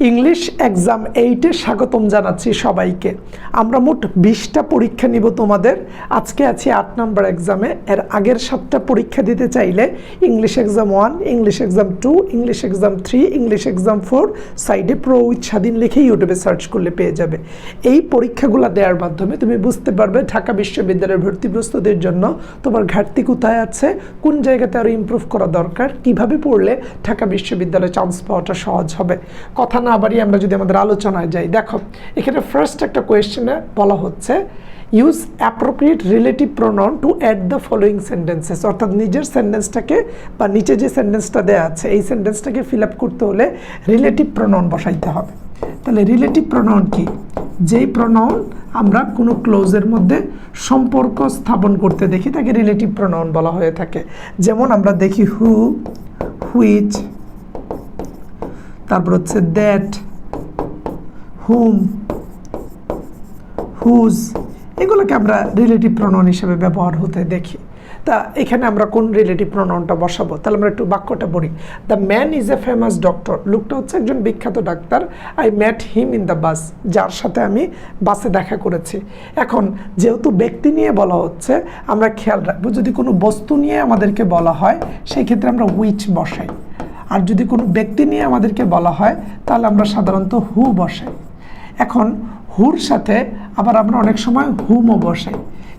English exam এইটে স্বাগতম জানাচ্ছি সবাইকে। আমরা মোট বিশটা পরীক্ষা নিব তোমাদের। আজকে আছি আট নম্বর এক্সামে। এর আগের সাতটা পরীক্ষা দিতে চাইলে English exam one, English exam two, English exam three, English exam four, সাইডে প্রো উইথ স্বাধীন লিখে ইউটিউবে সার্চ করলে পেয়ে যাবে। এই পরীক্ষাগুলো দেওয়ার মাধ্যমে তুমি বুঝতে পারবে ঢাকা বিশ্ববিদ্যালয়ের ভর্তি প্রস্তুতির জন্য তোমার ঘাটতি কোথায় আছে, কোন জায়গাতে আরও ইমপ্রুভ করা দরকার, কীভাবে পড়লে ঢাকা বিশ্ববিদ্যালয়ে চান্স পাওয়াটা সহজ হবে। কথা না বাড়িয়ে আমরা যদি আমাদের আলোচনায় যাই, দেখো, এখানে ফার্স্ট একটা কোয়েশ্চেনে বলা হচ্ছে use appropriate relative pronoun to add the following sentences অর্থাৎ নিজের সেন্টেন্সটাকে বা নিচে যে সেন্টেন্সটা দেওয়া আছে, এই সেন্টেন্সটাকে ফিল আপ করতে হলে রিলেটিভ প্রোনাউন বসাইতে হবে। তাহলে রিলেটিভ প্রোনাউন কি? যেই প্রোনাউন আমরা কোনো ক্লোজের মধ্যে সম্পর্ক স্থাপন করতে দেখি, তাকে রিলেটিভ প্রোনাউন বলা হয়ে থাকে। যেমন আমরা দেখি হু হুইচ তারপর হচ্ছে দ্যাট হুম হুজ এগুলোকে আমরা রিলেটিভ প্রণয়ন হিসেবে ব্যবহার হতে দেখি। তা এখানে আমরা কোন রিলেটিভ প্রণয়নটা বসাবো? তাহলে আমরা একটু বাক্যটা বলি the man is a famous doctor লোকটা হচ্ছে একজন বিখ্যাত doctor. I met him in the bus যার সাথে আমি বাসে দেখা করেছি। এখন যেহেতু ব্যক্তি নিয়ে বলা হচ্ছে, আমরা খেয়াল রাখব যদি কোনো বস্তু নিয়ে আমাদেরকে বলা হয়, সেই ক্ষেত্রে আমরা উইচ বসাই। আর যদি কোনো ব্যক্তি নিয়ে আমাদেরকে বলা হয়, তাহলে আমরা সাধারণত হু বসাই। এখন হুর সাথে আবার আমরা অনেক সময় হুমও বসাই।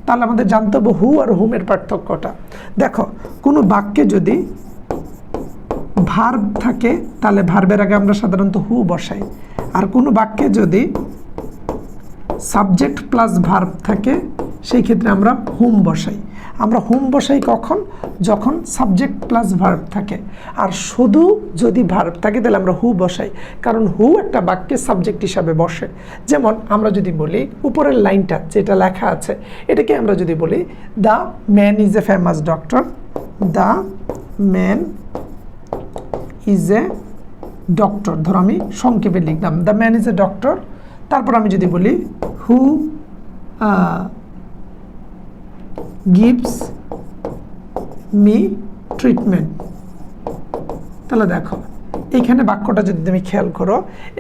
তাহলে আমাদের জানতে হবে হু আর হুমের পার্থক্যটা। দেখো, কোনো বাক্যে যদি ভার্ব থাকে, তাহলে ভার্বের আগে আমরা সাধারণত হু বসাই। আর কোনো বাক্যে যদি সাবজেক্ট প্লাস ভার্ব থাকে, সেই ক্ষেত্রে আমরা হুম বসাই। আমরা হুম বসাই কখন? যখন সাবজেক্ট প্লাস ভার্ব থাকে। আর শুধু যদি ভার্ব থাকে, তাহলে আমরা হু বসাই। কারণ হু একটা বাক্যে সাবজেক্ট হিসাবে বসে। যেমন আমরা যদি বলি, উপরের লাইনটা যেটা লেখা আছে, এটাকে আমরা যদি বলি the man is a famous doctor the man is a doctor ধরো আমি সংক্ষেপে লিখলাম the man is a doctor তারপর আমি যদি বলি হু গিভস মি ট্রিটমেন্ট তাহলে দেখো, এইখানে বাক্যটা যদি তুমি খেয়াল করো,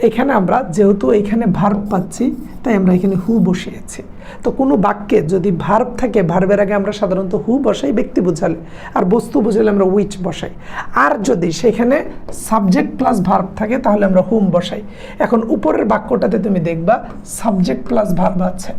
এখানে আমরা যেহেতু এখানে ভার্ব পাচ্ছি, তাই আমরা এখানে হু বসিয়েছি। তো কোনো বাক্যে যদি ভার্ব থাকে ভার্বের আগে আমরা সাধারণত হু বসাই, ব্যক্তি বোঝালে, আর বস্তু বোঝালে আমরা উইচ বসাই। আর যদি সেখানে সাবজেক্ট প্লাস ভার্ব থাকে, তাহলে আমরা হুম বসাই। এখন উপরের বাক্যটাতে তুমি দেখবা সাবজেক্ট প্লাস ভার্ব আছে।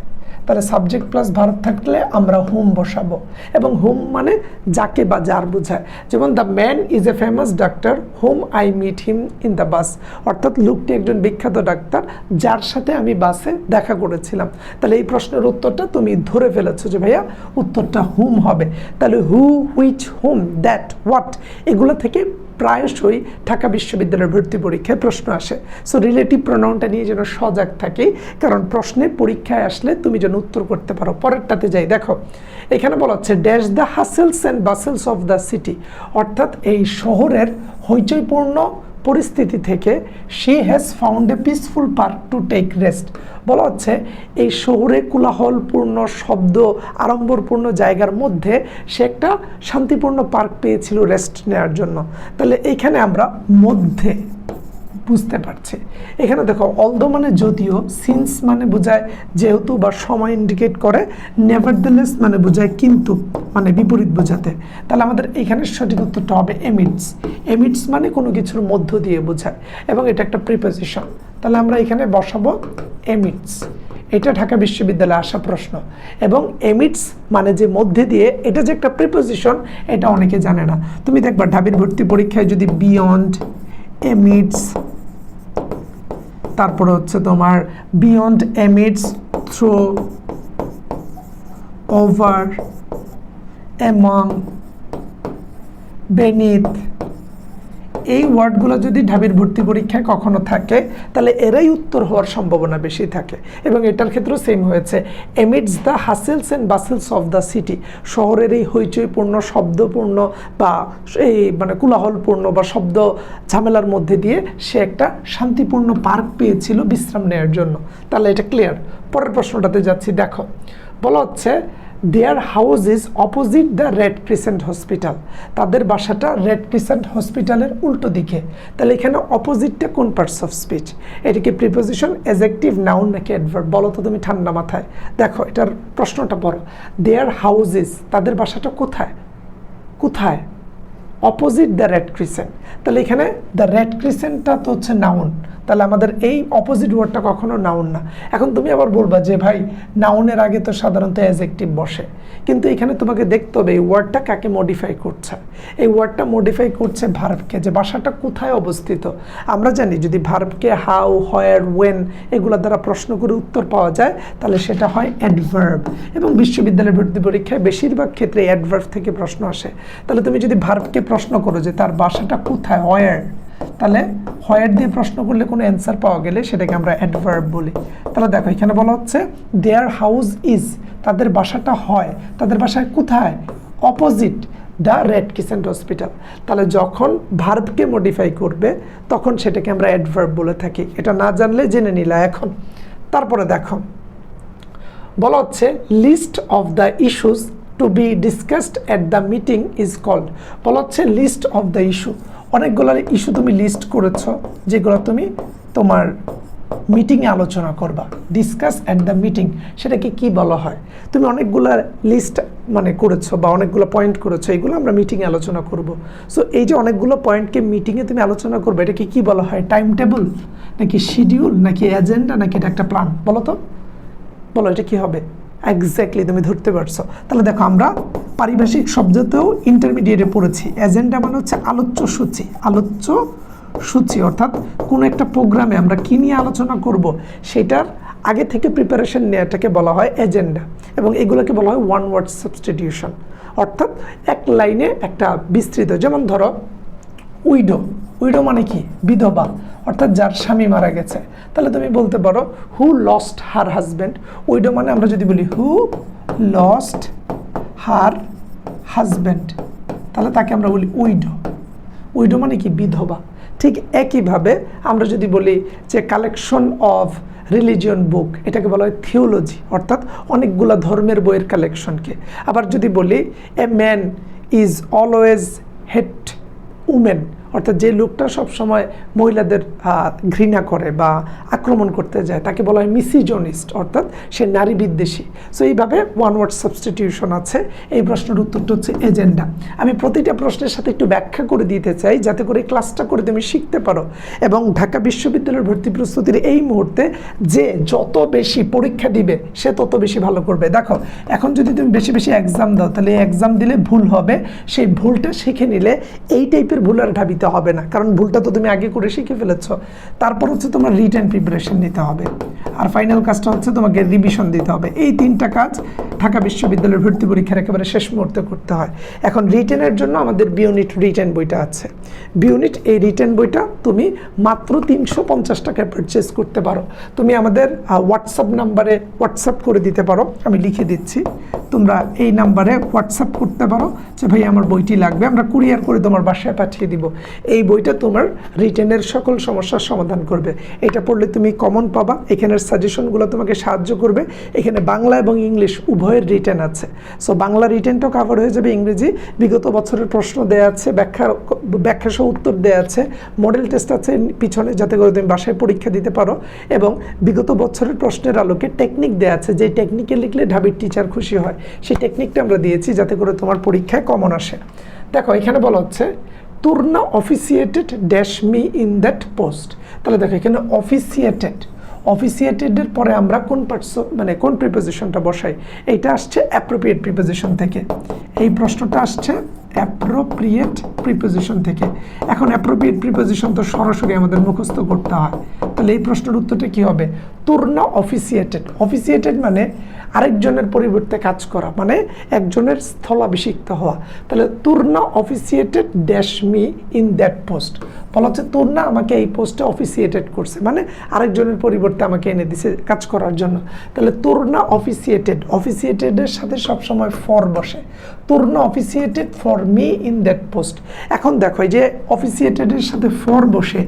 তাহলে সাবজেক্ট প্লাস ভার্ব থাকলে আমরা হুম বসাবো। এবং হুম মানে যাকে বা যার বোঝায়। যেমন the man is a famous doctor hmm I meet him in the bus অর্থাৎ লোকটি একজন বিখ্যাত ডাক্তার যার সাথে আমি বাসে দেখা করেছিলাম। তাহলে এই প্রশ্নের উত্তরটা তুমি ধরে ফেলেছো যে ভাইয়া, উত্তরটা হুম হবে। তাহলে who which whom that what এগুলো থেকে প্রায়শই ঢাকা বিশ্ববিদ্যালয়ের ভর্তি পরীক্ষায় প্রশ্ন আসে। সো রিলেটিভ প্রোনাউনটা নিয়ে যেন সজাগ থাকি, কারণ প্রশ্নে পরীক্ষায় আসলে তুমি যেন উত্তর করতে পারো। পরেরটাতে যাই, দেখো, এখানে বলা হচ্ছে dash the hustles and bustles of the city অর্থাৎ এই শহরের হইচইপূর্ণ পরিস্থিতি থেকে she has found a peaceful park to take rest বলা হচ্ছে, এই শহরে কোলাহলপূর্ণ শব্দ, আড়ম্বরপূর্ণ জায়গার মধ্যে সে একটা শান্তিপূর্ণ পার্ক পেয়েছিল রেস্ট নেওয়ার জন্য। তাহলে এইখানে আমরা মধ্যে বুঝতে পারছি। এখানে দেখো অলদো মানে যদিও সিন্স মানে বোঝায় যেহেতু বা সময় ইন্ডিকেট করে নেভার নেভারদেলেস মানে বোঝায় কিন্তু মানে বিপরীত বোঝাতে। তাহলে আমাদের এখানে সঠিক উত্তরটা হবে এমিটস এমিটস মানে কোনো কিছুর মধ্য দিয়ে বোঝায় এবং এটা একটা প্রিপোজিশন তাহলে আমরা এখানে বসাবো এমিটস এটা ঢাকা বিশ্ববিদ্যালয়ে আসা প্রশ্ন। এবং এমিটস মানে যে মধ্যে দিয়ে, এটা যে একটা প্রিপোজিশন এটা অনেকে জানে না। তুমি দেখবা ঢাবির ভর্তি পরীক্ষায় যদি বিয়ন্ড এমিটস তারপরে হচ্ছে তোমার beyond amidst through over among beneath এই ওয়ার্ডগুলো যদি ঢাবির ভর্তি পরীক্ষায় কখনো থাকে, তাহলে এরাই উত্তর হওয়ার সম্ভাবনা বেশি থাকে। এবং এটার ক্ষেত্রেও সেম হয়েছে। Amidst the hustles and bustles of the city শহরের এই হইচইপূর্ণ, শব্দপূর্ণ বা এই মানে কোলাহলপূর্ণ বা শব্দ ঝামেলার মধ্যে দিয়ে সে একটা শান্তিপূর্ণ পার্ক পেয়েছিল বিশ্রাম নেওয়ার জন্য। তাহলে এটা ক্লিয়ার পরের প্রশ্নটাতে যাচ্ছি। দেখো, বলা হচ্ছে their house is opposite the red crescent hospital তাদের বাসাটা রেড ক্রিসেন্ট হসপিটালের উল্টো দিকে। তাহলে এখানে অপোজিটটা কোন পার্টস অফ স্পিচ এটা প্রিপোজিশন এজেক্টিভ নাউন নাকি অ্যাডভার্ব বলো তো তুমি ঠান্ডা মাথায়। দেখো, এটার প্রশ্নটা বড় দেয়ার হাউস ইজ তাদের বাসাটা কোথায়? কোথায়? অপোজিট দ্য রেড ক্রিসেন্ট তাহলে এখানে দ্য রেড ক্রিসেন্টটা তো হচ্ছে নাউন তাহলে আমাদের এই অপোজিট ওয়ার্ডটা কখনো নাউন না। এখন তুমি আবার বলবা যে, ভাই নাউনের আগে তো সাধারণত অ্যাজেক্টিভ বসে। কিন্তু এখানে তোমাকে দেখতে হবে, এই ওয়ার্ডটা কাকে মডিফাই করছে? এই ওয়ার্ডটা মডিফাই করছে ভার্বকে যে বাসাটা কোথায় অবস্থিত? আমরা জানি যদি ভার্বকে হাউ হয়ার ওয়েন এগুলো দ্বারা প্রশ্ন করে উত্তর পাওয়া যায়, তাহলে সেটা হয় অ্যাডভার্ব এবং বিশ্ববিদ্যালয়ের ভর্তি পরীক্ষায় বেশিরভাগ ক্ষেত্রে অ্যাডভার্ব থেকে প্রশ্ন আসে। তাহলে তুমি যদি ভার্বকে প্রশ্ন করো যে, তার বাসাটা কোথায়? হয়ার তাহলে হয়ার দিয়ে প্রশ্ন করলে কোনো অ্যান্সার পাওয়া গেলে সেটাকে আমরা অ্যাডভার্ব বলি। তাহলে দেখো, এখানে বলা হচ্ছে দেয়ার হাউস ইজ তাদের বাসাটা হয়, তাদের বাসায় কোথায়? Opposite the red crescent hospital তাহলে যখন ভার্বকে মডিফাই করবে, তখন সেটাকে আমরা অ্যাডভার্ব বলে থাকি। এটা না জানলে জেনে নিলা এখন। তারপরে দেখো, বলা হচ্ছে list of the issues to be discussed at the meeting is called বলা হচ্ছে লিস্ট অফ দ্য ইস্যু অনেকগুলো ইস্যু তুমি লিস্ট করেছ, যেগুলো তুমি তোমার মিটিংয়ে আলোচনা করবা ডিসকাস অ্যাট দ্য মিটিং সেটাকে কি বলা হয়? তুমি অনেকগুলো লিস্ট মানে করেছ বা অনেকগুলো পয়েন্ট করেছ, এগুলো আমরা মিটিংয়ে আলোচনা করব। সো এই যে অনেকগুলো পয়েন্টকে মিটিংয়ে তুমি আলোচনা করবে, এটাকে কি বলা হয়? টাইম টেবল নাকি শিডিউল নাকি এজেন্ডা নাকি এটা একটা প্ল্যান বলো তো। বলো, এটা কি হবে? এক্স্যাক্টলি তুমি ধরতে পারছ। তাহলে দেখো, আমরা পারিভাষিক শব্দতেও ইন্টারমিডিয়েটে পড়েছি। এজেন্ডা মানে হচ্ছে আলোচ্য সূচি। আলোচ্য সূচি, অর্থাৎ কোনো একটা প্রোগ্রামে আমরা কী নিয়ে আলোচনা করব, সেটার আগে থেকে প্রিপারেশন নেওয়াটাকে বলা হয় এজেন্ডা এবং এগুলোকে বলা হয় ওয়ান ওয়ার্ড সাবস্টিটিউশন অর্থাৎ এক লাইনে একটা বিস্তৃত, যেমন ধরো, উইডো। উইডো মানে কি? বিধবা। অর্থাৎ যার স্বামী মারা গেছে। তাহলে তুমি বলতে পারো who lost her husband widow মানে আমরা যদি বলি হু লস্ট হার হাজব্যান্ড তাহলে তাকে আমরা বলি উইডো। উইডো মানে কি? বিধবা। ঠিক একইভাবে আমরা যদি বলি যে কালেকশন অফ রিলিজিয়ন বুক এটাকে বলা হয় থিওলজি অর্থাৎ অনেকগুলো ধর্মের বইয়ের কালেকশনকে আবার যদি বলি a man is always head women অর্থাৎ যে লোকটা সবসময় মহিলাদের ঘৃণা করে বা আক্রমণ করতে যায়, তাকে বলা হয় মিসিজনিস্ট, অর্থাৎ সে নারী বিদ্বেষী। সো এইভাবে ওয়ান ওয়ার্ড সাবস্টিটিউশন আছে। এই প্রশ্নের উত্তরটা হচ্ছে এজেন্ডা। আমি প্রতিটা প্রশ্নের সাথে একটু ব্যাখ্যা করে দিতে চাই, যাতে করে ক্লাসটা করে তুমি শিখতে পারো। এবং ঢাকা বিশ্ববিদ্যালয়ের ভর্তি প্রস্তুতির এই মুহূর্তে যে যত বেশি পরীক্ষা দিবে, সে তত বেশি ভালো করবে। দেখো, এখন যদি তুমি বেশি বেশি এক্সাম দাও, তাহলে এক্সাম দিলে ভুল হবে। সেই ভুলটা শিখে নিলে এই টাইপের ভুল আর ঢাবিতে হবে না। কারণ ভুলটা তো তুমি আগে করে শিখে ফেলেছ। তারপর হচ্ছে তোমার রিটার্ন প্রিপারেশন নিতে হবে। আর ফাইনাল কাজটা হচ্ছে তোমাকে রিভিশন দিতে হবে। এই তিনটা কাজ ঢাকা বিশ্ববিদ্যালয়ের ভর্তি পরীক্ষার একেবারে শেষ মুহূর্তে করতে হয়। এখন রিটেনের জন্য আমাদের বিউনিট রিটেন বইটা আছে। বিউনিট, এই রিটেন বইটা তুমি মাত্র তিনশো পঞ্চাশ টাকায় পারচেস করতে পারো। তুমি আমাদের হোয়াটসঅ্যাপ নাম্বারে হোয়াটসঅ্যাপ করে দিতে পারো। আমি লিখে দিচ্ছি। তোমরা এই নাম্বারে হোয়াটসঅ্যাপ করতে পারো যে, ভাই, আমার বইটি লাগবে। আমরা কুরিয়ার করে তোমার বাসায় পাঠিয়ে দিব। এই বইটা তোমার রিটেনের সকল সমস্যার সমাধান করবে। এটা পড়লে তুমি কমন পাবা। এখানের সাজেশনগুলো তোমাকে সাহায্য করবে। এখানে বাংলা এবং ইংলিশ উভয়ের রিটেন আছে। সো বাংলা রিটেনটাও কাভার হয়ে যাবে ইংরেজি। বিগত বছরের প্রশ্ন দেওয়া আছে ব্যাখ্যা ব্যাখ্যা সহ উত্তর দেওয়া আছে। মডেল টেস্ট আছে পিছনে, যাতে করে তুমি বাসায় পরীক্ষা দিতে পারো। এবং বিগত বছরের প্রশ্নের আলোকে টেকনিক দেওয়া আছে। যে টেকনিকে লিখলে ঢাবির টিচার খুশি হয়, সেই টেকনিকটা আমরা দিয়েছি, যাতে করে তোমার পরীক্ষায় কমন আসে। দেখো, এখানে বলা হচ্ছে Turna officiated dash me in that post তাহলে দেখো, এখানে অফিসিয়েটেড অফিসিয়েটেডের পরে আমরা কোন পার্টস মানে কোন প্রিপোজিশনটা বসাই, এইটা আসছে অ্যাপ্রোপ্রিয়েট প্রিপোজিশন থেকে। এই প্রশ্নটা আসছে অ্যাপ্রোপ্রিয়েট প্রিপোজিশন থেকে। এখন অ্যাপ্রোপ্রিয়েট প্রিপোজিশন তো সরাসরি আমাদের মুখস্থ করতে হয়। তাহলে এই প্রশ্নের উত্তরটা কি হবে? তুর্না অফিসিয়েটেড অফিসিয়েটেড মানে আরেকজনের পরিবর্তে কাজ করা মানে একজনের স্থলাভিষিক্ত হওয়া। তাহলে Turna officiated dash me in that post বলা হচ্ছে তুর্না আমাকে এই পোস্টে অফিসিয়েটেড করছে মানে আরেকজনের পরিবর্তে আমাকে এনে দিছে কাজ করার জন্য। তাহলে তুর্না অফিসিয়েটেড অফিসিয়েটেডের সাথে সবসময় ফর বসে। তোর officiated for me in that post এখন দেখো, এই যে অফিসিয়েটেডের সাথে ফর বসে,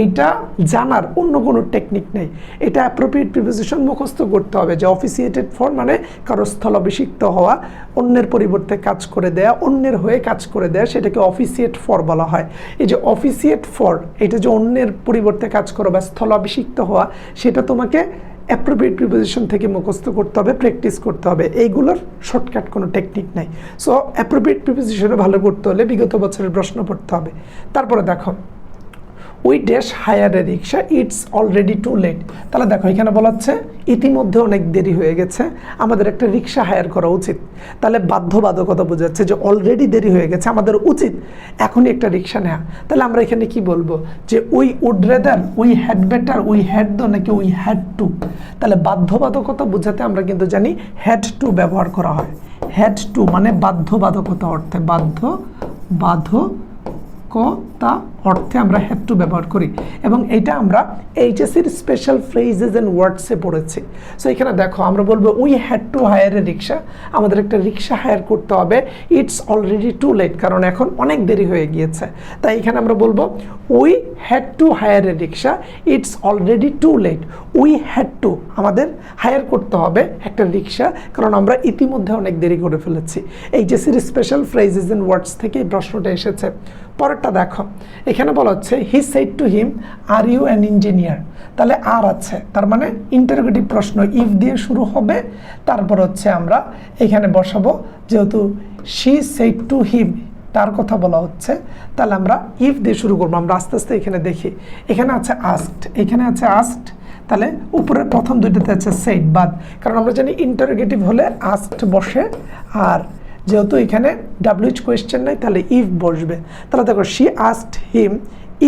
এইটা জানার অন্য কোনো টেকনিক নেই। এটা অ্যাপ্রোপ্রিয়েট প্রিপোজিশন মুখস্থ করতে হবে, যে অফিসিয়েটেড ফর মানে কারও স্থলাভিষিক্ত হওয়া, অন্যের পরিবর্তে কাজ করে দেয়া, অন্যের হয়ে কাজ করে দেয়া, সেটাকে অফিসিয়েট ফর বলা হয়। এই যে অফিসিয়েট ফর এটা যে অন্যের পরিবর্তে কাজ করো বা স্থলাভিষিক্ত হওয়া, সেটা তোমাকে অ্যাপ্রোপ্রিয়েট প্রিপোজিশন থেকে মুখস্থ করতে হবে প্র্যাকটিস করতে হবে। এইগুলোর শর্টকাট কোনো টেকনিক নাই। সো অ্যাপ্রোপ্রিয়েট প্রিপোজিশনে ভালো করতে হলে বিগত বছরের প্রশ্ন পড়তে হবে। তারপরে দেখো we dash hire a rickshaw it's already too late তাহলে দেখো, এখানে বলা হচ্ছে, ইতিমধ্যে অনেক দেরি হয়ে গেছে, আমাদের একটা রিক্সা হায়ার করা উচিত। তাহলে বাধ্যবাধকতা বোঝাচ্ছে যে অলরেডি দেরি হয়ে গেছে, আমাদের উচিত এখনই একটা রিক্সা নেওয়া তাহলে আমরা এখানে কি বলব? যে we would rather we had better we had though নাকি উই হ্যাড টু? তাহলে বাধ্যবাধকতা বোঝাতে আমরা কিন্তু জানি হ্যাড টু ব্যবহার করা হয়। হ্যাড টু মানে বাধ্যবাধকতা অর্থে বাধ্য বাধ্য কতা অর্থে আমরা হ্যাড টু ব্যবহার করি। এবং এটা আমরা এইচএসির স্পেশাল ফ্রেজেস অ্যান্ড ওয়ার্ডসে পড়েছি। সো এখানে দেখো, আমরা বলব we had to hire a rickshaw আমাদের একটা রিক্সা হায়ার করতে হবে। ইটস অলরেডি টু লেট কারণ এখন অনেক দেরি হয়ে গিয়েছে। তাই এখানে আমরা বলব we had to hire a rickshaw it's already too late we had to আমাদের হায়ার করতে হবে একটা রিক্সা কারণ আমরা ইতিমধ্যে অনেক দেরি করে ফেলেছি। এইচএসির স্পেশাল ফ্রেজেস অ্যান্ড ওয়ার্ডস থেকে এই প্রশ্নটা এসেছে। পরেরটা দেখো। এখানে বলা হচ্ছে he said to him are you an engineer তাহলে আর আছে, তার মানে ইন্টারোগেটিভ প্রশ্ন ইফ দিয়ে শুরু হবে, তারপর হচ্ছে আমরা এখানে বসাবো, যেহেতু শি সেড টু হিম তার কথা বলা হচ্ছে, তাহলে আমরা ইফ দিয়ে শুরু করব, আমরা আস্তে আস্তে এখানে দেখি। এখানে আছে আস্ট এখানে আছে আস্ট তাহলে উপরের প্রথম দুইটাতে আছে সেট বাদ। কারণ আমরা জানি ইন্টারোগেটিভ হলে আস্ট বসে, আর যেহেতু এখানে ডাব্লিউচ কোয়েশ্চেন নাই তাহলে ইফ বসবে। তাহলে দেখো she asked him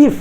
if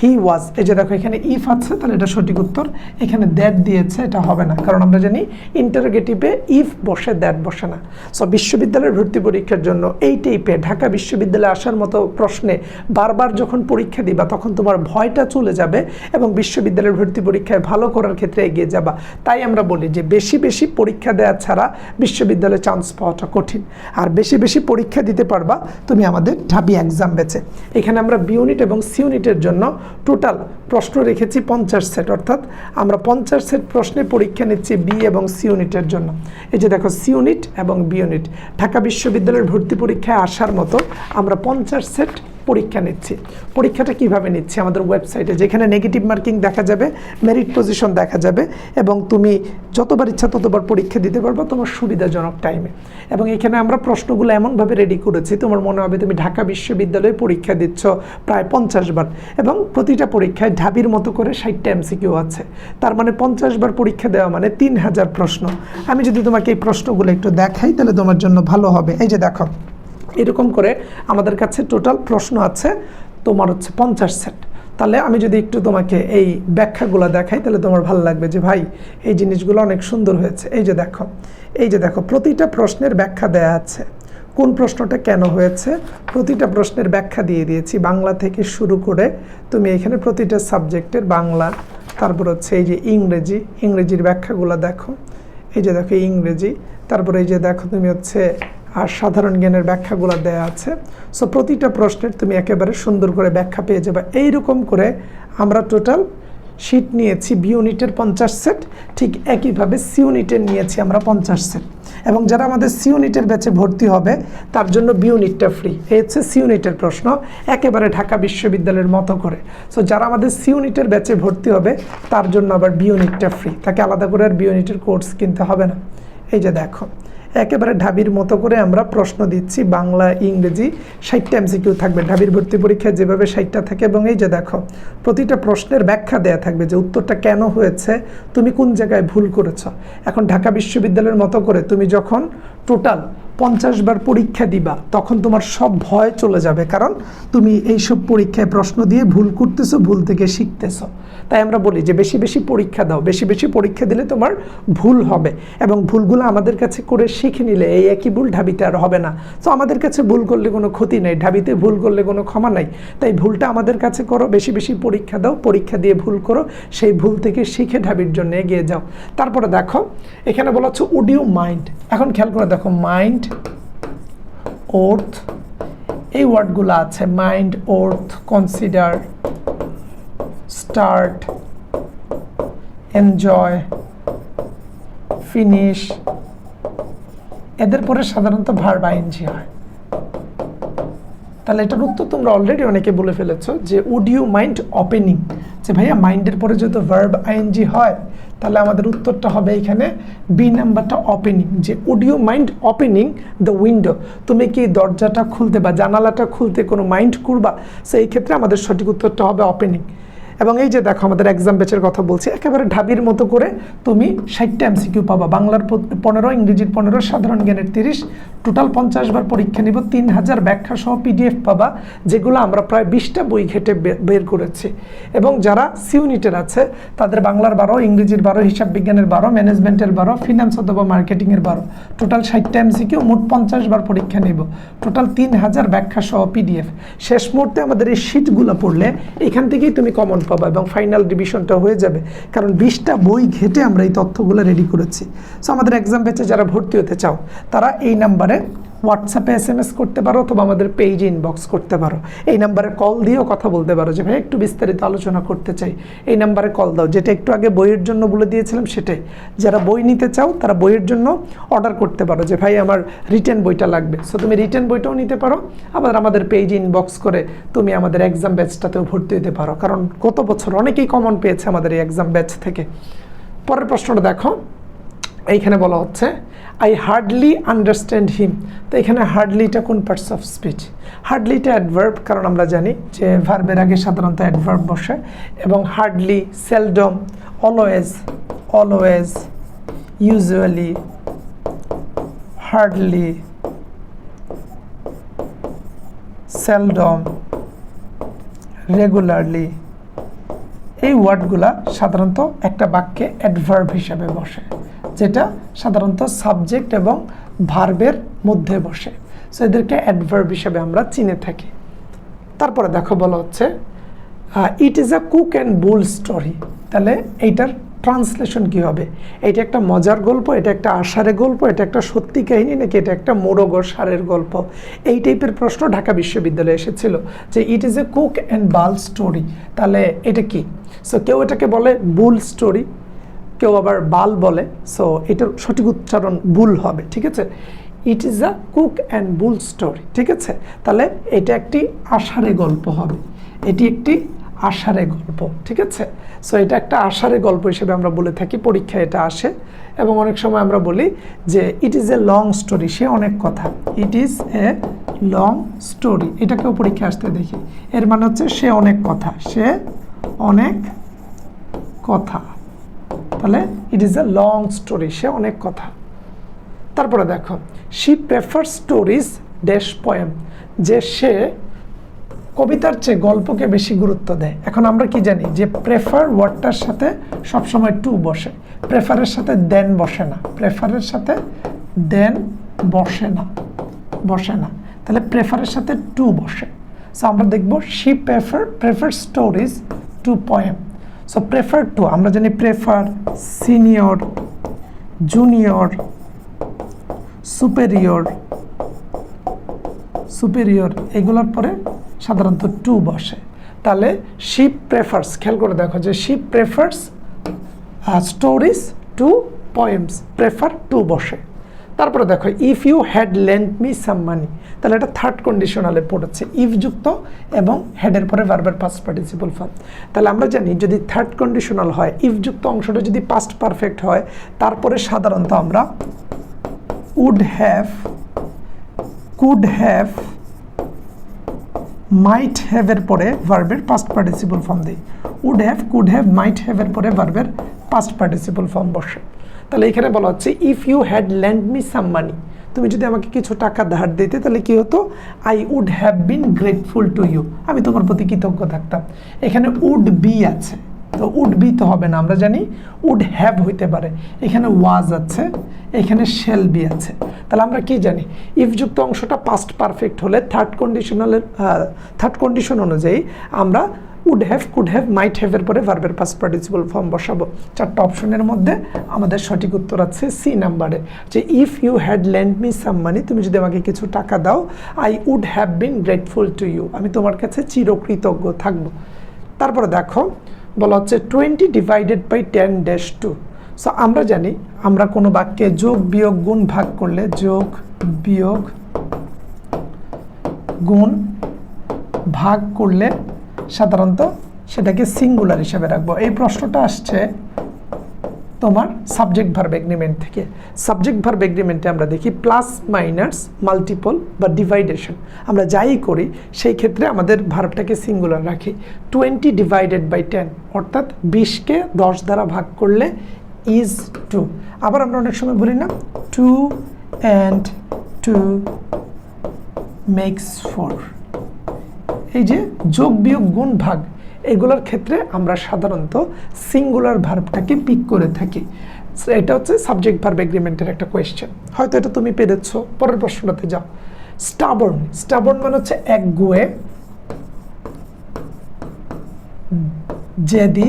he was এই যে দেখো, এখানে ইফ আছে, তাহলে এটা সঠিক উত্তর। এখানে দ্যাট দিয়েছে, এটা হবে না। কারণ আমরা জানি ইন্টারোগেটিভে ইফ বসে দ্যাট বসে না। সো বিশ্ববিদ্যালয়ের ভর্তি পরীক্ষার জন্য এই টাইপে ঢাকা বিশ্ববিদ্যালয়ে আসার মতো প্রশ্নে বারবার যখন পরীক্ষা দিবা, তখন তোমার ভয়টা চলে যাবে এবং বিশ্ববিদ্যালয়ের ভর্তি পরীক্ষায় ভালো করার ক্ষেত্রে এগিয়ে যাবা। তাই আমরা বলি যে বেশি বেশি পরীক্ষা দেওয়া ছাড়া বিশ্ববিদ্যালয়ে চান্স পাওয়াটা কঠিন। আর বেশি বেশি পরীক্ষা দিতে পারবা, তুমি আমাদের ঢাবি এক্সাম বেছে এখানে আমরা বি ইউনিট এবং সি ইউনিটের জন্য টোটাল প্রশ্ন রেখেছি পঞ্চাশ সেট অর্থাৎ আমরা পঞ্চাশ সেট প্রশ্নে পরীক্ষা নিচ্ছি বি এবং সি ইউনিটের জন্য। এই যে দেখো সি ইউনিট এবং বি ইউনিট। ঢাকা বিশ্ববিদ্যালয়ের ভর্তি পরীক্ষায় আসার মতো আমরা পঞ্চাশ সেট পরীক্ষা নিচ্ছি। পরীক্ষাটা কীভাবে নিচ্ছি? আমাদের ওয়েবসাইটে যেখানে নেগেটিভ মার্কিং দেখা যাবে মেরিট পজিশন দেখা যাবে, এবং তুমি যতবার ইচ্ছা ততবার পরীক্ষা দিতে পারবে তোমার সুবিধাজনক টাইমে এবং এখানে আমরা প্রশ্নগুলো এমনভাবে রেডি করেছি, তোমার মনে হবে তুমি ঢাকা বিশ্ববিদ্যালয়ে পরীক্ষা দিচ্ছ প্রায় পঞ্চাশ বার, এবং প্রতিটা পরীক্ষায় ঢাবির মতো করে ষাটটা এমসিকিউ আছে। তার মানে পঞ্চাশ বার পরীক্ষা দেওয়া মানে তিন হাজার প্রশ্ন। আমি যদি তোমাকে এই প্রশ্নগুলো একটু দেখাই, তাহলে তোমার জন্য ভালো হবে। এই যে দেখো এরকম করে আমাদের কাছে টোটাল প্রশ্ন আছে, তোমার হচ্ছে পঞ্চাশ সেট তাহলে আমি যদি একটু তোমাকে এই ব্যাখ্যাগুলো দেখাই, তাহলে তোমার ভালো লাগবে যে ভাই, এই জিনিসগুলো অনেক সুন্দর হয়েছে। এই যে দেখো, এই যে দেখো, প্রতিটা প্রশ্নের ব্যাখ্যা দেয়া আছে। কোন প্রশ্নটা কেন হয়েছে? প্রতিটা প্রশ্নের ব্যাখ্যা দিয়ে দিয়েছি। বাংলা থেকে শুরু করে তুমি এখানে প্রতিটা সাবজেক্টের বাংলা, তারপর হচ্ছে এই যে ইংরেজি, ইংরেজির ব্যাখ্যাগুলো দেখো। এই যে দেখো ইংরেজি, তারপরে এই যে দেখো, তুমি হচ্ছে আর সাধারণ জ্ঞানের ব্যাখ্যাগুলো দেয়া আছে। সো প্রতিটা প্রশ্নের তুমি একেবারে সুন্দর করে ব্যাখ্যা পেয়ে যাবে। এইরকম করে আমরা টোটাল শিট নিয়েছি বি ইউনিটের পঞ্চাশ সেট ঠিক একইভাবে সি ইউনিটের নিয়েছি আমরা পঞ্চাশ সেট এবং যারা আমাদের সি ইউনিটের ব্যাচে ভর্তি হবে, তার জন্য বি ইউনিটটা ফ্রি এই হচ্ছে সি ইউনিটের প্রশ্ন। একেবারে ঢাকা বিশ্ববিদ্যালয়ের মতো করে। সো যারা আমাদের সি ইউনিটের ব্যাচে ভর্তি হবে, তার জন্য আবার বি ইউনিটটা ফ্রি তাকে আলাদা করে আর বি ইউনিটের কোর্স কিনতে হবে না। এই যে দেখো। একেবারে ঢাবির মতো করে আমরা প্রশ্ন দিচ্ছি, বাংলা, ইংরেজি, ষাটটা এমসিকিউ থাকবে। ঢাবির ভর্তি পরীক্ষায় যেভাবে ষাটটা থাকে এবং এই যে দেখো, প্রতিটা প্রশ্নের ব্যাখ্যা দেয়া থাকবে যে উত্তরটা কেন হয়েছে, তুমি কোন জায়গায় ভুল করেছ। এখন ঢাকা বিশ্ববিদ্যালয়ের মতো করে তুমি যখন টোটাল পঞ্চাশ বার পরীক্ষা দিবা, তখন তোমার সব ভয় চলে যাবে। কারণ তুমি এইসব পরীক্ষায় প্রশ্ন দিয়ে ভুল করতেছো, ভুল থেকে শিখতেছো। তাই আমরা বলি যে বেশি বেশি পরীক্ষা দাও, বেশি বেশি পরীক্ষা দিলে তোমার ভুল হবে। এবং ভুলগুলো আমাদের কাছে করে শিখে নিলে এই একই ভুল ঢাবিতে আর হবে না। তো আমাদের কাছে ভুল করলে কোনো ক্ষতি নেই, ঢাবিতে ভুল করলে কোনো ক্ষমা নাই। তাই ভুলটা আমাদের কাছে করো, বেশি বেশি পরীক্ষা দাও, পরীক্ষা দিয়ে ভুল করো, সেই ভুল থেকে শিখে ঢাবির জন্য এগিয়ে যাও। তারপরে দেখো, এখানে বলা হচ্ছে ইউ মাইন্ড এখন খেয়াল করে দেখো মাইন্ড ওর্থ এই ওয়ার্ডগুলো আছে mind worth consider start enjoy finish এদের পরে সাধারণত ভার্ব আইনজি হয়। তাহলে এটার উত্তর তোমরা অলরেডি অনেকে বলে ফেলেছো যে উড ইউ মাইন্ড ওপেনিং যে ভাইয়া মাইন্ডের পরে যদি ভার্ব আইএনজি হয় তাহলে আমাদের উত্তরটা হবে এখানে বি নাম্বারটা ওপেনিং যে would you mind opening the window তুমি কি দরজাটা খুলতে বা জানালাটা খুলতে কোনো মাইন্ড করবা? সেই ক্ষেত্রে আমাদের সঠিক উত্তরটা হবে ওপেনিং এবং এই যে দেখো আমাদের এক্সাম ব্যাচের কথা বলছি, একেবারে ঢাবির মতো করে তুমি ষাটটা এমসিকিউ পাবা। বাংলার পনেরো, ইংরেজির পনেরো, সাধারণ জ্ঞানের তিরিশ টোটাল পঞ্চাশ বার পরীক্ষা নিব, তিন হাজার ব্যাখ্যা সহ পিডিএফ পাবা, যেগুলো আমরা প্রায় বিশটা বই ঘেটে বের করেছি। এবং যারা সি ইউনিটের আছে, তাদের বাংলার বারো, ইংরেজির বারো, হিসাব বিজ্ঞানের বারো ম্যানেজমেন্টের বারো ফিনান্স অথবা মার্কেটিংয়ের বারো। টোটাল ষাটটা এমসিকিউ মোট পঞ্চাশ বার পরীক্ষা নিব। টোটাল তিন হাজার ব্যাখ্যা সহ পিডিএফ শেষ মুহূর্তে আমাদের এই শিটগুলো পড়লে, এখান থেকেই তুমি কমন পাবা এবং ফাইনাল ডিভিশনটা হয়ে যাবে। কারণ বিশটা বই ঘেটে আমরা এই তথ্যগুলো রেডি করেছি। সো আমাদের এক্সাম ব্যাচে যারা ভর্তি হতে চাও, তারা এই নাম্বারে হোয়াটসঅ্যাপে এস এম এস করতে পারো অথবা আমাদের পেজে ইনবক্স করতে পারো। এই নাম্বারে কল দিয়েও কথা বলতে পারো যে, ভাই, একটু বিস্তারিত আলোচনা করতে চাই। এই নাম্বারে কল দাও। যেটা একটু আগে বইয়ের জন্য বলে দিয়েছিলাম সেটাই। যারা বই নিতে চাও, তারা বইয়ের জন্য অর্ডার করতে পারো যে, ভাই, আমার রিটার্ন বইটা লাগবে। সো তুমি রিটার্ন বইটাও নিতে পারো। আবার আমাদের পেজে ইনবক্স করে তুমি আমাদের এক্সাম ব্যাচটাতেও ভর্তি হতে পারো। কারণ গত বছর অনেকেই কমন পেয়েছে আমাদের এই এক্সাম ব্যাচ থেকে। পরের প্রশ্নটা দেখো। এইখানে বলা হচ্ছে আই হার্ডলি আন্ডারস্ট্যান্ড হিম তো এখানে হার্ডলিটা কোন পার্টস অফ স্পিচ হার্ডলিটা অ্যাডভার্ব কারণ আমরা জানি যে ভার্বের আগে সাধারণত অ্যাডভার্ব বসে, এবং hardly seldom always always usually hardly seldom regularly এই ওয়ার্ডগুলা সাধারণত একটা বাক্যে অ্যাডভার্ব হিসাবে বসে। যেটা সাধারণত সাবজেক্ট এবং ভার্বের মধ্যে বসে। সো এদেরকে অ্যাডভার্ব হিসাবে আমরা চিনে থাকি। তারপরে দেখো বলা হচ্ছে it is a cook and bull story তাহলে এইটার ট্রান্সলেশন কি হবে? এটা একটা মজার গল্প, এটা একটা আষাঢ়ে গল্প, এটা একটা সত্যি কাহিনী, নাকি এটা একটা মোরগ সারের গল্প? এই টাইপের প্রশ্ন ঢাকা বিশ্ববিদ্যালয়ে এসেছিল যে it is a cook and bull story তাহলে এটা কি? সো কেউ এটাকে বলে বুল স্টোরি কেউ আবার বাল বলে সো এটার সঠিক উচ্চারণ বুল হবে, ঠিক আছে? It is a cook and bull story ঠিক আছে? তাহলে এটা একটি আষাঢ়ে গল্প হবে, এটি একটি আষাঢ়ে গল্প, ঠিক আছে? সো এটা একটা আষাঢ়ে গল্প হিসেবে আমরা বলে থাকি, পরীক্ষায় এটা আসে, এবং অনেক সময় আমরা বলি যে it is a long story সে অনেক কথা। It is a long story এটাকেও পরীক্ষায় আসতে দেখি। এর মানে হচ্ছে সে অনেক কথা, সে অনেক কথা। তাহলে it is a long story সে অনেক কথা। তারপরে দেখো she prefer stories dash poem যে সে কবিতার চেয়ে গল্পকে বেশি গুরুত্ব দেয়। এখন আমরা কি জানি, যে প্রেফার ওয়ার্ডটার সাথে সবসময় টু বসে। প্রেফারের সাথে দেন বসে না। প্রেফারের সাথে দেন বসে না। বসে না। তাহলে প্রেফারের সাথে টু বসে। সো আমরা দেখব she prefer prefer stories to poem so prefer to আমরা জানি prefer senior junior superior superior এগুলোর পরে সাধারণত টু বসে। তাহলে শিপ প্রেফার্স খেয়াল করে দেখো যে she prefers stories to poems prefer to বসে। তারপরে দেখো if you had lent me some money তাহলে এটা থার্ড কন্ডিশনালে পড়েছে ইফ যুক্ত এবং হেডের পরে ভার্বের পাস্ট পার্টিসিপল ফর্ম তাহলে আমরা জানি, যদি থার্ড কন্ডিশনাল হয় ইফ যুক্ত অংশটা যদি পাস্ট পারফেক্ট হয়, তারপরে সাধারণত আমরা would have could have might হ্যাভের পরে ভার্বের পাস্ট পার্টিসিপল ফর্ম দিই। Would have could have might হ্যাভের পরে ভার্বের পাস্ট পার্টিসিপল ফর্ম বসে। তাহলে এখানে বলা হচ্ছে if you had lend me some money তুমি যদি আমাকে কিছু টাকা ধার দিতে, তাহলে কি হতো? I would have been grateful to you আমি তোমার প্রতি কৃতজ্ঞ থাকতাম। এখানে উড বি আছে। তো উড বি তো হবে না, আমরা জানি উড হ্যাভ হইতে পারে। এখানে ওয়াজ আছে, এখানে শেল বি আছে। তাহলে আমরা কি জানি? ইফযুক্ত অংশটা পাস্ট পারফেক্ট হলে থার্ড কন্ডিশনালের থার্ড কন্ডিশন অনুযায়ী আমরা would have could have might হ্যাভের পরে ভার্বের পাস পার্টিসিপল ফর্ম বসাবো। চারটা অপশনের মধ্যে আমাদের সঠিক উত্তর আছে সি নাম্বারে যে if you had lend me some money তুমি যদি আমাকে কিছু টাকা দাও I would have been grateful to you আমি তোমার কাছে চিরকৃতজ্ঞ থাকব। তারপরে দেখো, বলা হচ্ছে twenty divided by ten dash two so আমরা জানি, আমরা কোনো বাক্যে যোগ, বিয়োগ, গুণ ভাগ করলে যোগ, বিয়োগ, গুণ ভাগ করলে সাধারণত সেটাকে সিঙ্গুলার হিসেবে রাখব। এই প্রশ্নটা আসছে তোমার সাবজেক্ট ভার্ব এগ্রিমেন্ট থেকে। সাবজেক্ট ভার্ব এগ্রিমেন্টে আমরা দেখি প্লাস মাইনাস মাল্টিপল বা ডিভাইডেশন আমরা যাই করি, সেই ক্ষেত্রে আমাদের ভার্বটাকে সিঙ্গুলার রাখি। টোয়েন্টি ডিভাইডেড বাই টেন অর্থাৎ বিশকে দশ দ্বারা ভাগ করলে ইজ টু আবার আমরা অনেক সময় বলি না two and two makes four এই যে যোগ বিয়োগ গুণ ভাগ, এগুলোর ক্ষেত্রে আমরা সাধারণত সিঙ্গুলার ভার্বটাকে পিক করে থাকি। এটা হচ্ছে সাবজেক্ট ভার্ব এগ্রিমেন্টের একটা কোয়েশ্চেন হয়তো এটা তুমি পেরেছ, পরের প্রশ্নটাতে যাও। স্টাবর্ন স্টাবর্ন মানে হচ্ছে এক গুয়ে জেদি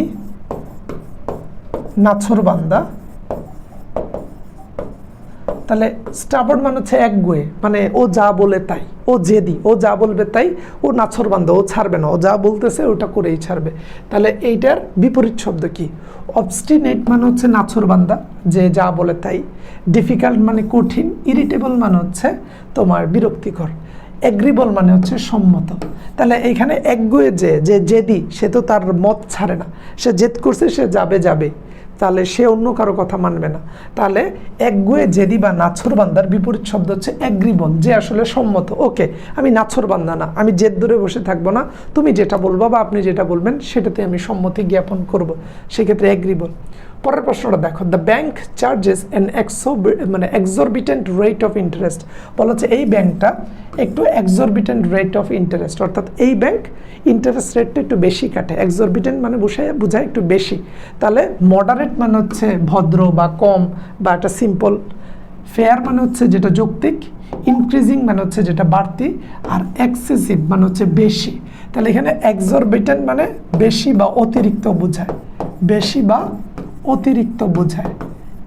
নাছরবান্দা তাহলে স্টাবর্ন মানে হচ্ছে এক গুয়ে। মানে ও যা বলে তাই। ও জেদি। ও যা বলবে তাই, ও নাছর বান্ধব ও ছাড়বে না। ও যা বলতেছে, ওটা করেই ছাড়বে। তাহলে এইটার বিপরীত শব্দ কি? অবস্টিনেট মানে হচ্ছে নাছর বান্দা, যে যা বলে তাই। ডিফিকাল্ট মানে কঠিন ইরিটেবল মানে হচ্ছে তোমার বিরক্তিকর। এগ্রিবল মানে হচ্ছে সম্মত। তাহলে এইখানে একগুয়ে যে যে জেদি, সে তো তার মত ছাড়ে না। সে জেদ করছে, সে যাবে যাবে। তাহলে সে অন্য কারও কথা মানবে না। তাহলে একগুয়ে জেদি বা নাছর বান্দার বিপরীত শব্দ হচ্ছে অ্যাগ্রিবল যে আসলে সম্মত। ওকে, আমি নাছর বান্দা না, আমি জেদ দূরে বসে থাকব না। তুমি যেটা বলবা বা আপনি যেটা বলবেন, সেটাতে আমি সম্মতি জ্ঞাপন করব। সেক্ষেত্রে অ্যাগ্রিবল পরের প্রশ্নটা দেখো দ্য ব্যাংক চার্জেস অ্যান এক্সো মানে এক্সরবিটেন্ট রেট অফ ইন্টারেস্ট বলা হচ্ছে এই ব্যাংকটা একটু এক্সরবিটেন্ট রেট অফ ইন্টারেস্ট অর্থাৎ এই ব্যাংক ইন্টারেস্ট রেটটা একটু বেশি কাটে। এক্সরবিটেন্ট মানে বুঝায়, বোঝায় একটু বেশি। তাহলে মডারেট মানে হচ্ছে ভদ্র বা কম বা একটা সিম্পল ফেয়ার মানে হচ্ছে যেটা যৌক্তিক ইনক্রিজিং মানে হচ্ছে যেটা বাড়তি, আর এক্সেসিভ মানে হচ্ছে বেশি। তাহলে এখানে এক্সরবিটেন্ট মানে বেশি বা অতিরিক্ত বোঝায়। বেশি বা অতিরিক্ত বোঝায়।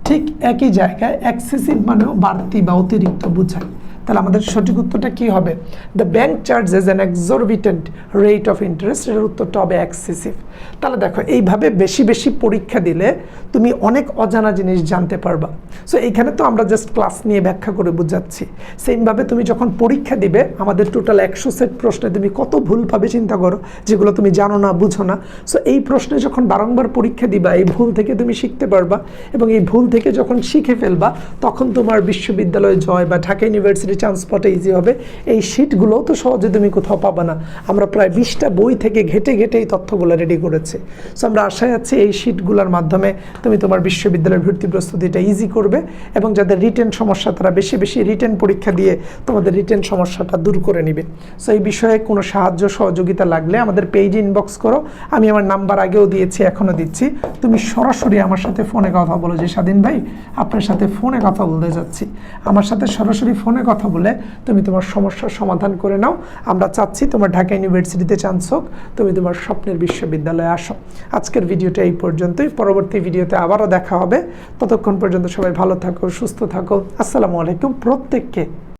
ঠিক একই জায়গায় এক্সেসিভ মানেও বাড়তি বা অতিরিক্ত বোঝায়। তাহলে আমাদের সঠিক উত্তরটা কি হবে? The bank charges an exorbitant rate of interest এর উত্তরটা হবে এক্সেসিভ তাহলে দেখো, এইভাবে বেশি বেশি পরীক্ষা দিলে তুমি অনেক অজানা জিনিস জানতে পারবা। সো এইখানে তো আমরা জাস্ট ক্লাস নিয়ে ব্যাখ্যা করে বোঝাচ্ছি। সেমভাবে তুমি যখন পরীক্ষা দিবে, আমাদের টোটাল একশো সেট প্রশ্নে তুমি কত ভুল পাবে চিন্তা করো, যেগুলো তুমি জানো না, বুঝো না। সো এই প্রশ্নে যখন বারংবার পরীক্ষা দিবা, এই ভুল থেকে তুমি শিখতে পারবা এবং এই ভুল থেকে যখন শিখে ফেলবা, তখন তোমার বিশ্ববিদ্যালয়ে জয় বা ঢাকা ইউনিভার্সিটি পাওয়াটা ইজি হবে। এই শিটগুলোও তো সহজে তুমি কোথাও পাবা না। আমরা প্রায় বিশটা বই থেকে ঘেটে ঘেটে এই তথ্যগুলো রেডি করেছি। সো আমরা আশায় আছি এই শিটগুলোর মাধ্যমে তুমি তোমার বিশ্ববিদ্যালয়ের ভর্তি প্রস্তুতিটা ইজি করবে এবং যাদের রিটেন সমস্যা, তারা বেশি বেশি রিটেন পরীক্ষা দিয়ে তোমাদের রিটেন সমস্যাটা দূর করে নিবে। সো এই বিষয়ে কোনো সাহায্য, সহযোগিতা লাগলে আমাদের পেজ ইনবক্স করো। আমি আমার নাম্বার আগেও দিয়েছি, এখনও দিচ্ছি। তুমি সরাসরি আমার সাথে ফোনে কথা বলো যে, স্বাধীন ভাই, আপনার সাথে ফোনে কথা বলতে যাচ্ছি। আমার সাথে সরাসরি ফোনে কথা বলে, তুমি তোমার সমস্যার সমাধান করে নাও। আমরা চাচ্ছি তোমার ঢাকা ইউনিভার্সিটিতে চান্স হোক, তুমি তোমার স্বপ্নের বিশ্ববিদ্যালয়ে আসো। আজকের ভিডিওটা এই পর্যন্তই। পরবর্তী ভিডিওতে আবারও দেখা হবে। ততক্ষণ পর্যন্ত সবাই ভালো থাকো, সুস্থ থাকো। আসসালামু আলাইকুম প্রত্যেককে।